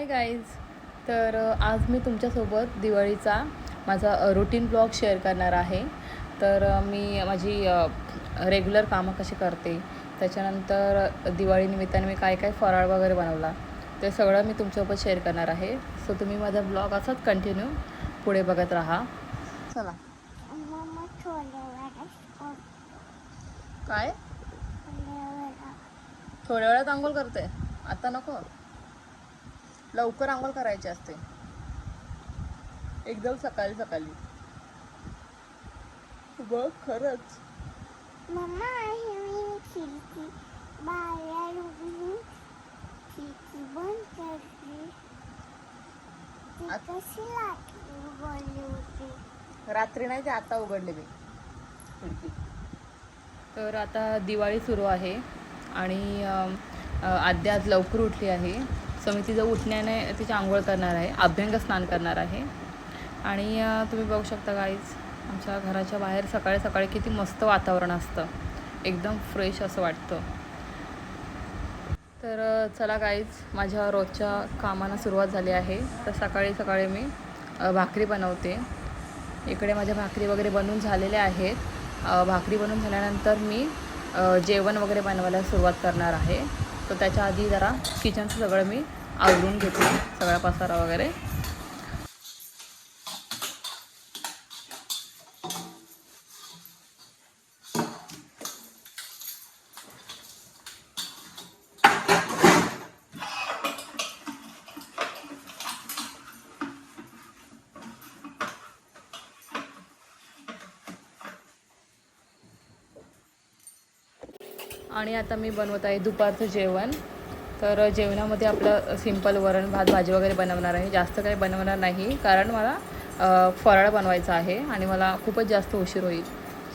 Hi guys तर आज मी तुमच्यासोबत दिवाळीचा माझा रुटीन ब्लॉग शेअर करणार आहे. तर मी माझी रेग्युलर कामं कशी करते त्याच्यानंतर दिवाळीनिमित्ताने मी काय काय फराळ वगैरे बनवला ते सगळं मी तुमच्यासोबत शेअर करणार आहे. सो तुम्ही माझा ब्लॉग असाच कंटिन्यू पुढे बघत राहा. चला. काय? थोड्या वेळात आंघोळ करते. आता नको. लवकर आंघोळ करायची असते. एकदम सकाळी सकाळी. बघ खरंच. मम्मा आहे मी खिडकी बाहेर उभी खिडकी बंद करली ती आत- कशी लागली उघडली होती? रात्री नाही ते आता उघडले मी. खिडकी. तर आता दिवाळी सुरू आहे आणि अम, अ, आद्या आज लवकर उठली आहे. सो मी तिचं उठण्याने तिची आंघोळ करणार आहे अभ्यंग स्नान करणार आहे. आणि तुम्ही बघू शकता गाईज आमच्या घराच्या बाहेर सकाळी सकाळी किती मस्त वातावरण असतं. एकदम फ्रेश असं वाटतं. तर चला गाईज माझ्या रोजच्या कामांना सुरुवात झाली आहे. तर सकाळी सकाळी मी भाकरी बनवते. इकडे माझ्या भाकरी वगैरे बनवून झालेल्या आहेत. भाकरी बनवून झाल्यानंतर मी जेवण वगैरे बनवायला सुरुवात करणार आहे. तर त्याच्या आधी जरा किचनचं सगळं मी आवरून घेतलं सगळा पसारा वगैरे. आणि आता मी बनवत आहे दुपारचं जेवण. तर जेवणामध्ये आपलं सिंपल वरण भात भाजी वगैरे बनवणार आहे. जास्त काही बनवणार नाही कारण मला फराळ बनवायचा आहे आणि मला खूपच जास्त उशीर होईल.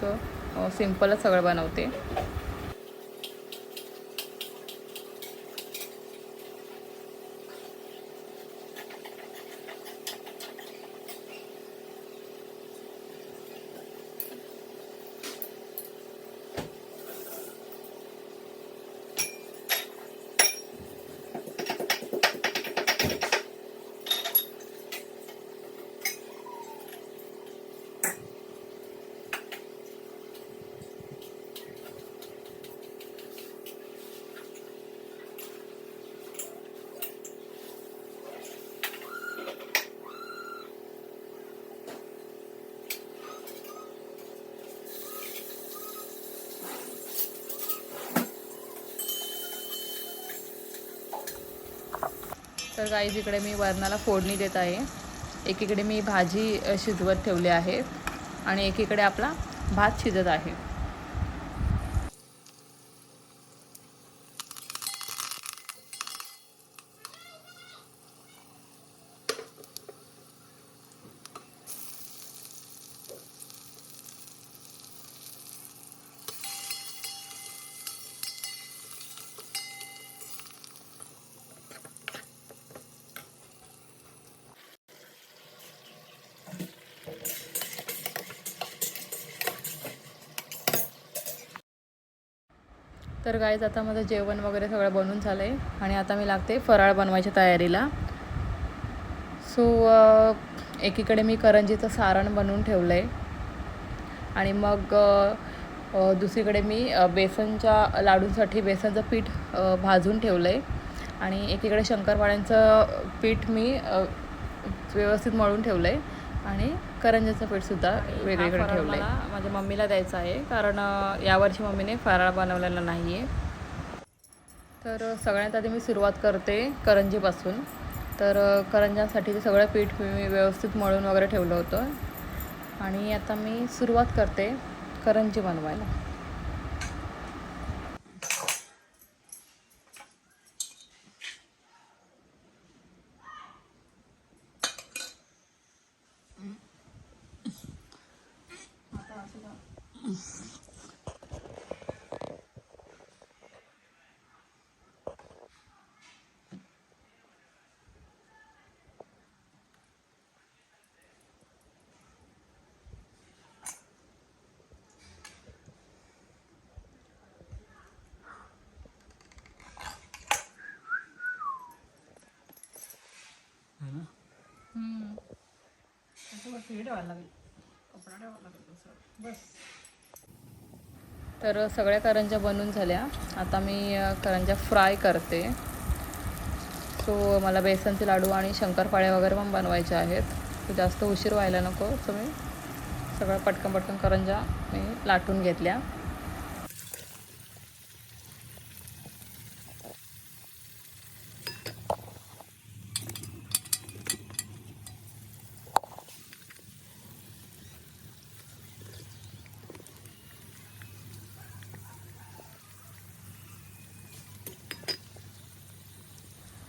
सो सिम्पलच सगळं बनवते. तर गाईज इकडे मी वरणाला फोडणी देत आहे. एकीकडे मी भाजी शिजवत ठेवली आहे. आणि एकीकडे आपला भात शिजत आहे. तर गाईज आता माझं जेवण वगैरे सगळं बनून झालं आहे आणि आता मी लागते फराळ बनवायच्या तयारीला. सो एकीकडे मी करंजीचं सारण बनवून ठेवलं आहे आणि मग दुसरीकडे मी बेसनच्या लाडूंसाठी बेसनचं पीठ भाजून ठेवलं आहे आणि एकीकडे शंकरपाळ्यांचं पीठ मी व्यवस्थित मळून ठेवलं आहे आणि करंजाचं पीठसुद्धा वेगळीकडे ठेवलं आहे माझ्या मम्मीला द्यायचं आहे कारण यावर्षी मम्मीने फराळ बनवलेला नाही आहे तर सगळ्यात आधी मी सुरुवात करते करंजीपासून. तर करंजासाठी ते सगळं पीठ मी व्यवस्थित मळून वगैरे ठेवलं होतं. आणि आता मी सुरुवात करते करंजी बनवायला. കുറച്ച് വീട് വെള്ളം അപ്പോഴാണ് വെള്ളം ബസ് तर सगळ्या करंज्या बनून झाल्या. आता मी करंज्या फ्राय करते. सो मला बेसनचे लाडू आणि शंकरपाळे वगैरे पण बनवायचे आहेत. जास्त उशीर व्हायला नको. सो मी सगळं पटकन पटकन करंज्या मी लाटून घेतल्या.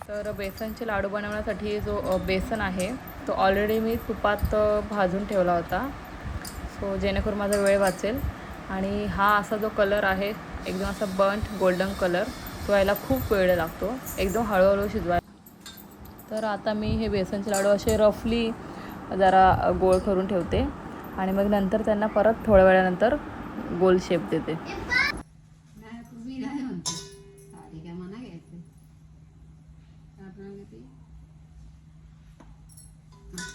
तर बेसनचे लाडू बनवण्यासाठी जो बेसन आहे तो ऑलरेडी मी तुपात भाजून ठेवला होता. सो जेणेकरून माझा वेळ वाचेल. आणि हा असा जो कलर आहे एकदम असा बंट गोल्डन कलर तो यायला खूप वेळ लागतो. एकदम हळूहळू शिजवाय तर आता मी हे बेसनचे लाडू असे रफली जरा गोळ करून ठेवते. आणि मग नंतर त्यांना परत थोड्या वेळानंतर गोल शेप देते.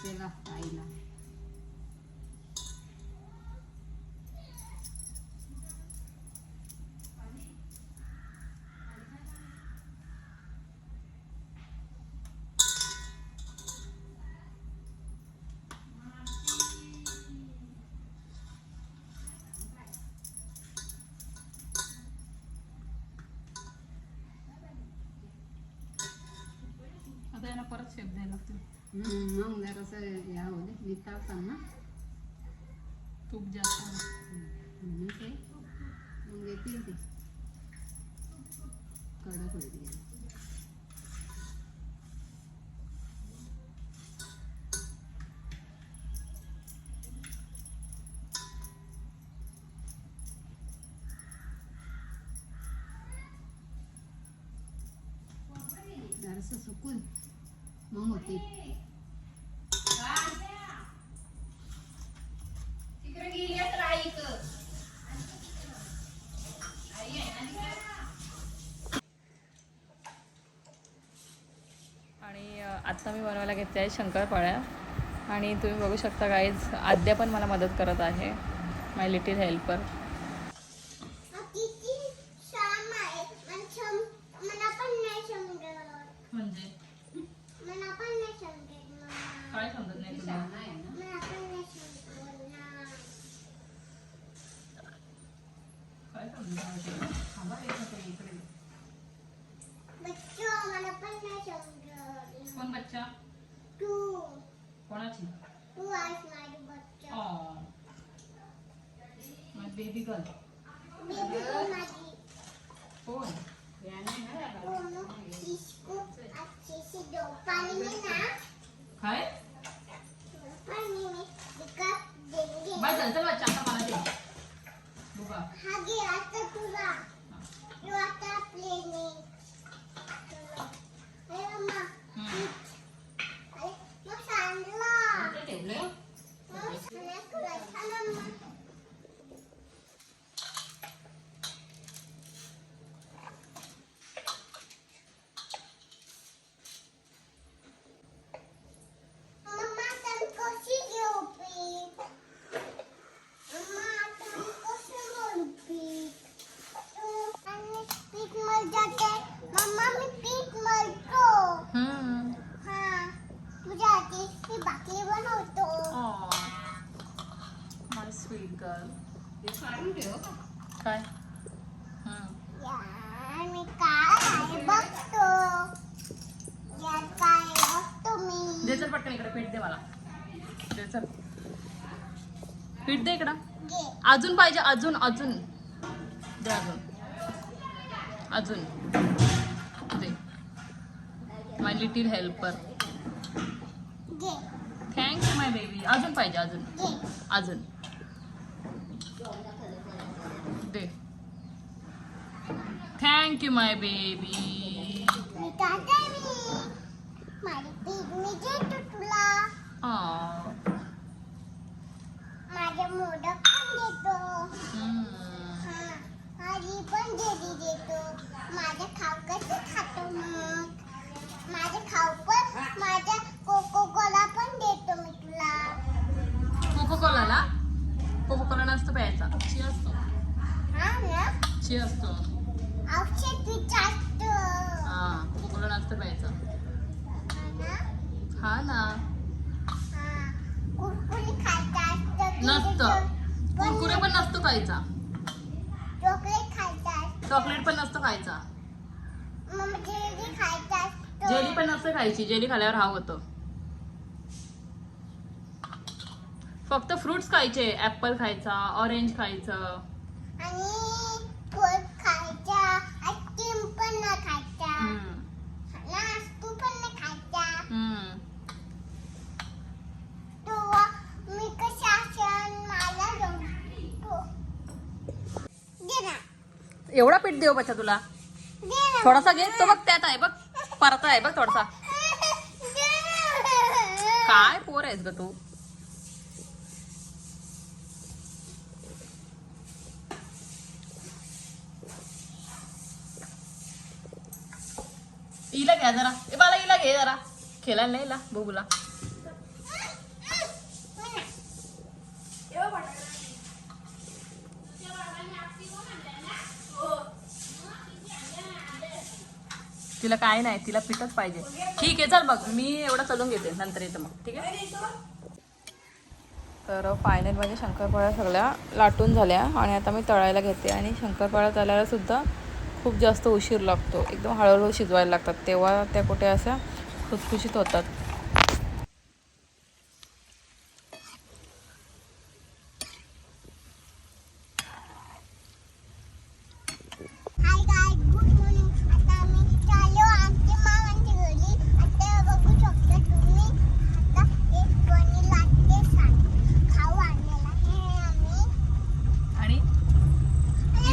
त्याला आईला आता यांना परत शेप द्यायला लागतो हम्म, मग जरासं या होऊ दे निताळताना तूप जास्त म्हणून ते मग येतील ते कडक होईल जरासं सुकून मग होते आणि आत्ता मी बनवायला घेतल्या आहे शंकरपाळ्या. आणि तुम्ही बघू शकता गाईज आद्या पण मला मदत करत आहे माय लिटिल हेल्पर किती छान आहे पण सम- मला पण नाही समजत म्हणजे मला पण नाही समजत मम्मा. काय समजत नाही तुला शहाणा आहे ना मला पण नाही समजत ना. काय समजत नाही तुला? थांबा एक मिनिट, इकडे बच्चो मला पण नाही समजत कोण बच्चा तू कोणाची? बेबी गर्ल कोण? काय? देंगे. बाय चल आता मला दे. बुका हा घे आता तुला. आता प्लेने पीठ दे इकडं. अजून पाहिजे अजून अजून. दे अजून. अजून. दे. माय लिटिल हेल्पर घे. थँक्स माय बेबी अजून पाहिजे अजून. अजून. दे. थँक्यू माय बेबी खायचा. चॉकलेट खायचा. चॉकलेट पण नसतं खायचा. जेली पण नसतं खायची. जेली खाल्यावर हा होतं. फक्त फ्रुट्स खायचे. ऍपल खायचा ऑरेंज खायचं. आणि खायचा आईस्क्रीम पण खायचा हम्म, नास्तू पण न खायचा हम्म. तो मी कशा असेल मला जमतो दे ना एवढा पीठ देऊ बच्चा तुला? थोडासा घे. तो बघ त्यात आहे बघ. परत आहे बघ थोडासा. काय पोर आहेस ग तू? इला घ्या जरा. ए बाला इला घे जरा. खेळायला नाही बघूला. तिला काय नाही तिला पिठच पाहिजे. ठीक आहे चल बघ मी एवढं चलून घेते. नंतर येतं मग. ठीक आहे? तर फायनल माझ्या शंकरपाळ्या सगळ्या लाटून झाल्या आणि आता मी तळायला घेते. आणि शंकरपाळ्या तळायला सुद्धा खूप जास्त उशीर लागतो. एकदम हळूहळू शिजवायला लागतात. तेव्हा त्या कुठे अशा खुसखुशीत होतात हाय गाय गुड मॉर्निंग आता आम्ही चाललो आमच्या मामांच्या घरी आता बघू शकता तुम्ही आता एक कोणी लाटते सांग खाऊ आणलेला आहे आम्ही आणि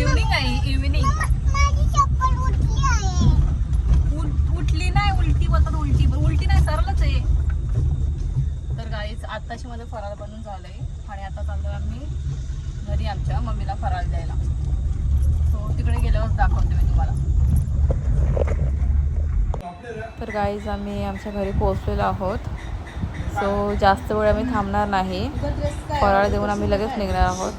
इव्हनिंग आहे इव्हनिंग मम्मा, माझी चप्पल उठली आहे उठली नाही उलटी बोलतात उलटी पण उलटी नाही सरळच आहे तर गाईच आत्ताशी माझं फराळ बनून झालंय आणि आता चाललोय आम्ही घरी आमच्या मम्मीला फराळ द्यायला. सो तिकडे गेल्यावर दाखवते मी तुम्हाला. तर गाईज आम्ही आमच्या घरी पोहोचलेलो आहोत. सो जास्त वेळ आम्ही थांबणार नाही. फराळ देऊन आम्ही लगेच निघणार आहोत.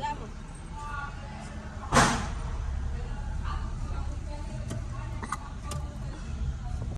नंतर चला